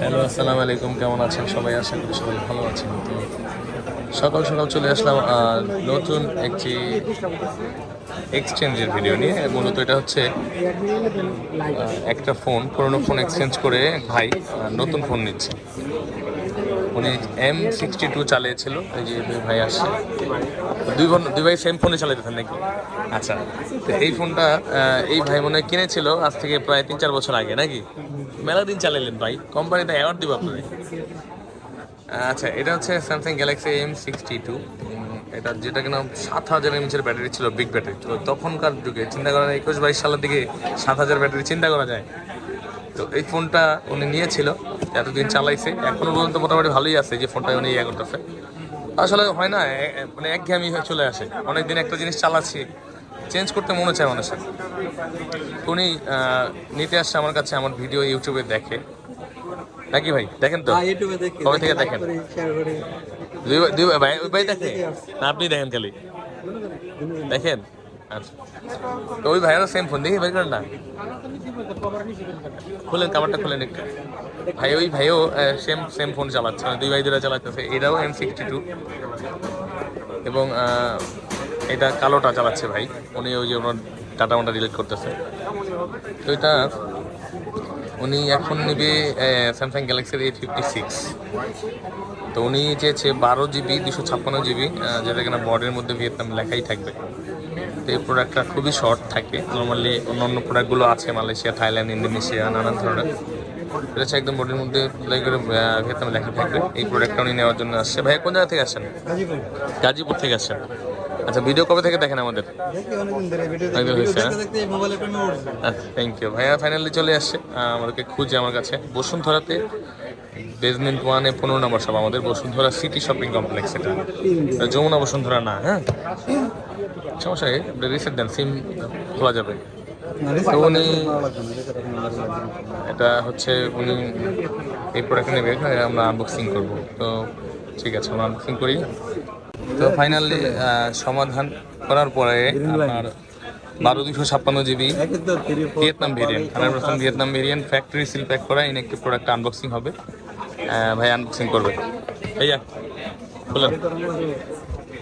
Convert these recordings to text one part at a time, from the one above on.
Hello, আসসালামু আলাইকুম, কেমন আছেন? সবাই আশা করি সবাই ভালো আছেন। তো সকাল সকাল চলে আসলাম নতুন একটি এক্সচেঞ্জের ভিডিও নিয়ে। মূলত এটা হচ্ছে একটা ফোন পুরোনো ফোন এক্সচেঞ্জ করে ভাই নতুন ফোন নিচ্ছে। উনি এম সিক্সটি টু চালিয়েছিল। এই যে দুই ভাই আসছে। দুই বোন, দুই ভাই সেম ফোনে চালাইতেছেন নাকি? আচ্ছা। তো এই ফোনটা এই ভাই মনে কিনেছিল আজ থেকে প্রায় তিন চার বছর আগে, নাকি? মেলা দিন চালাইলেন ভাই। কোম্পানিতে অ্যাওয়ার্ড দিব আপনাদের আচ্ছা এটা হচ্ছে Samsung Galaxy M sixty two এটা যেটা কিনা সাত হাজার এমএচের ব্যাটারি ছিল বিগ ব্যাটারি তো তখনকার যুগে, চিন্তা করেন একুশ বাইশ সালের দিকে সাত হাজার ব্যাটারি, চিন্তা করা যায়। তো এই ফোনটা উনি নিয়েছিল। এতদিন চালাইছে এখনও পর্যন্ত মোটামুটি ভালোই আছে যে ফোনটা উনি ইয়ে করতেছে। আসলে হয় না মানে একঘেয়েমি হয়ে চলে আসে। অনেকদিন একটা জিনিস চালাচ্ছি চেঞ্জ করতে মনে চায় মানুষের। উনি নিতে আসছে আমার কাছে আমার ভিডিও ইউটিউবে দেখে। নাকি ভাই? দেখেন তো? হ্যাঁ, কবে থেকে দেখেন? দুই ভাই ভাই দেখে? না আপনি দেখেন খালি। দেখেন? আচ্ছা। তো ওই ভাইয়েরও সেম ফোন দেখি ভাই করেন না? খুলেন কাবারটা খুলেন একটু। ভাই ওই ভাইও সেম সেম ফোন চালাচ্ছে মানে দুই ভাই দুটা চালাচ্ছে। এটাও এম সিক্সটি টু এবং এটা কালোটা চালাচ্ছে ভাই। উনি ওই যে ওনার ডাটা মাটা ডিলিট করতেছে। তো এটা উনি এখন নেবে স্যামসাং গ্যালাক্সির এ ফিফটি সিক্স তো উনি চেয়েছে বারো জিবি দুশো ছাপ্পান্ন জিবি যেটা কিনা বর্ডের মধ্যে ভিয়েতনাম লেখাই থাকবে। তো এই প্রোডাক্টটা খুবই শর্ট থাকে। নর্মালি অন্য অন্য প্রোডাক্টগুলো আছে মালয়েশিয়া থাইল্যান্ড ইন্দোনেশিয়া নানান ধরনের। এটা হচ্ছে একদম বডির মধ্যে প্লাই করে ভিয়েতনাম লেখা থাকবে। এই প্রোডাক্টটা উনি নেওয়ার জন্য আসছে। ভাই কোন জায়গা থেকে আসছেন? গাজীপুর। গাজীপুর থেকে আসছেন। আচ্ছা ভিডিও কবে থেকে দেখেন আমাদের। থ্যাংক ইউ ভাইয়া ফাইনালি চলে আসছে আমাদেরকে খুঁজে আমার কাছে। বসুন্ধরাতে বেসমেন্ট ওয়ানে পনেরো নম্বর সব আমাদের বসুন্ধরা সিটি শপিং কমপ্লেক্স এটা। যমুনা বসুন্ধরা না হ্যাঁ? সমস্যা নেই রিসেট দেন সিম খোলা যাবে। তো উনি। এটা হচ্ছে উনি এই প্রোডাক্ট নেবে আমরা আনবক্সিং করব। তো ঠিক আছে আমরা আনবক্সিং করি। তো ফাইনালি সমাধান করার পরে আপনার বারো দুশো ছাপ্পান্ন GB Vietnam variant hundred percent Vietnam variant factory seal pack করা ইন একটি প্রোডাক্ট আনবক্সিং হবে। ভাই আনবক্সিং করবে। ভাইয়া বললেন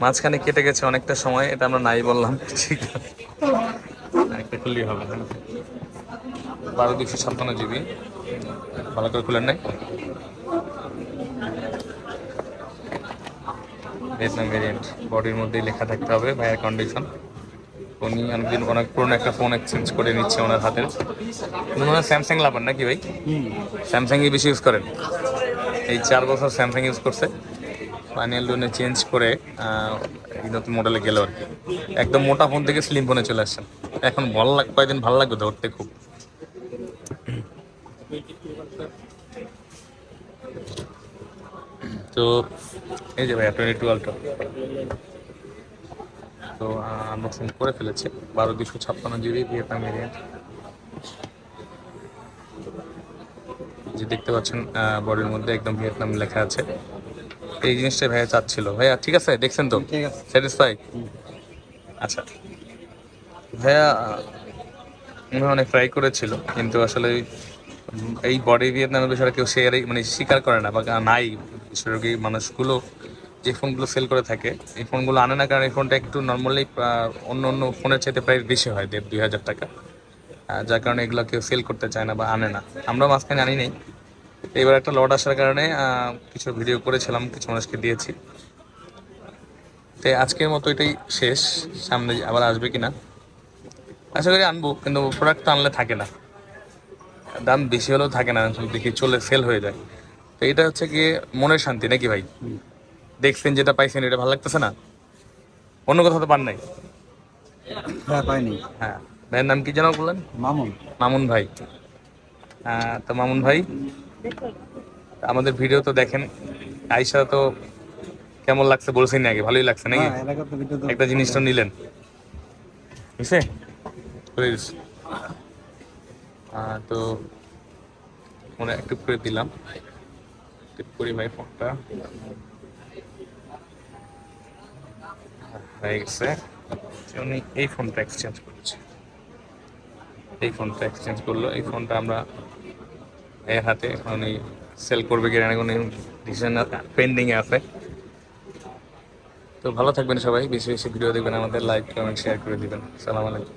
মাঝখানে কেটে গেছে অনেকটা সময়, এটা আমরা নাই বললাম, ঠিক আছে। একটা খুললেই হবে। বারো দুশো ছাপ্পান্ন জিবি ভালো করে খুলেন নাই? ভিয়েতনাম ভেরিয়েন্ট বডির মধ্যেই লেখা থাকতে হবে, ভাইয়ার কন্ডিশন উনি অনেকদিন অনেক পুরনো একটা ফোন এক্সচেঞ্জ করে নিচ্ছে ওনার হাতের উনি মনে হয় স্যামসাং লাভার নাকি ভাই। স্যামসাংই বেশি ইউজ করেন। এই চার বছর স্যামসাং ইউজ করছে। ফাইনাল লোনে চেঞ্জ করে এই নতুন মডেলে গেল আর কি। একদম মোটা ফোন থেকে স্লিম ফোনে চলে আসছেন। এখন ভালো লাগ কয়েকদিন ভালো লাগবে ধরতে খুব? তো এই যে ভাইয়া টোয়েন্টি টু। আলট্রা তো আনবক্সিং করে ফেলেছে। বারো দুশো ছাপ্পান্ন জিবি ভিয়েতনাম ভেরিয়েন্ট যে দেখতে পাচ্ছেন বডির মধ্যে একদম ভিয়েতনাম লেখা আছে। এই জিনিসটা ভাইয়া চাচ্ছিল। ভাইয়া ঠিক আছে? দেখছেন তো? ঠিক আছে। স্যাটিসফাই আচ্ছা। ভাইয়া মনে অনেক ট্রাই করেছিল কিন্তু আসলে এই বডি ভিয়েতনামের বিষয়টা কেউ শেয়ারই মানে স্বীকার করে না বা নাই। মানুষগুলো যে ফোনগুলো সেল করে থাকে, এই ফোনগুলো আনে না কারণ এই ফোনটা একটু নর্মালি অন্য অন্য ফোনের চাইতে প্রায় বেশি হয়, দেড় দুই হাজার টাকা। যার কারণে এগুলো কেউ সেল করতে চায় না বা আনে না। আমরা মাঝখানে আনি নেই। এবার একটা লড আসার কারণে কিছু ভিডিও করেছিলাম, কিছু মানুষকে দিয়েছি। তো আজকের মতো এটাই শেষ। সামনে আবার আসবে কিনা? আশা করি আনব, কিন্তু প্রোডাক্ট তো আনলে থাকে না। দাম বেশি হলেও থাকে না, দেখি চলে সেল হয়ে যায়। তো এটা হচ্ছে গিয়ে মনের শান্তি, নাকি ভাই? দেখছেন যেটা পাইছেন এটা ভালো লাগতেছে না? অন্য কোথাও তো পান নাই? হ্যাঁ, পাইনি। হ্যাঁ। ভাইয়ের নাম কি যেন বললেন? মামুন। মামুন ভাই। তো মামুন ভাই আমাদের ভিডিও তো দেখেন। আইসা তো কেমন লাগছে বলছেন আগে ভালোই লাগছে নাকি? হ্যাঁ, একটা জিনিস তো নিলেন। বুঝছে? প্লিজ তো মনে একটু করে দিলাম। টিপ করি ভাই ফোনটা হয়ে গেছে। উনি এই ফোনটা এক্সচেঞ্জ করেছে। এই ফোনটা এক্সচেঞ্জ করল। এই ফোনটা আমরা এর হাতে উনি সেল করবে কিনা কোনো ডিসিশন পেন্ডিংয়ে আছে। তো ভালো থাকবেন সবাই। বেশি বেশি ভিডিও দেখবেন আমাদের লাইক কমেন্ট শেয়ার করে দিবেন। সালাম আলাইকুম।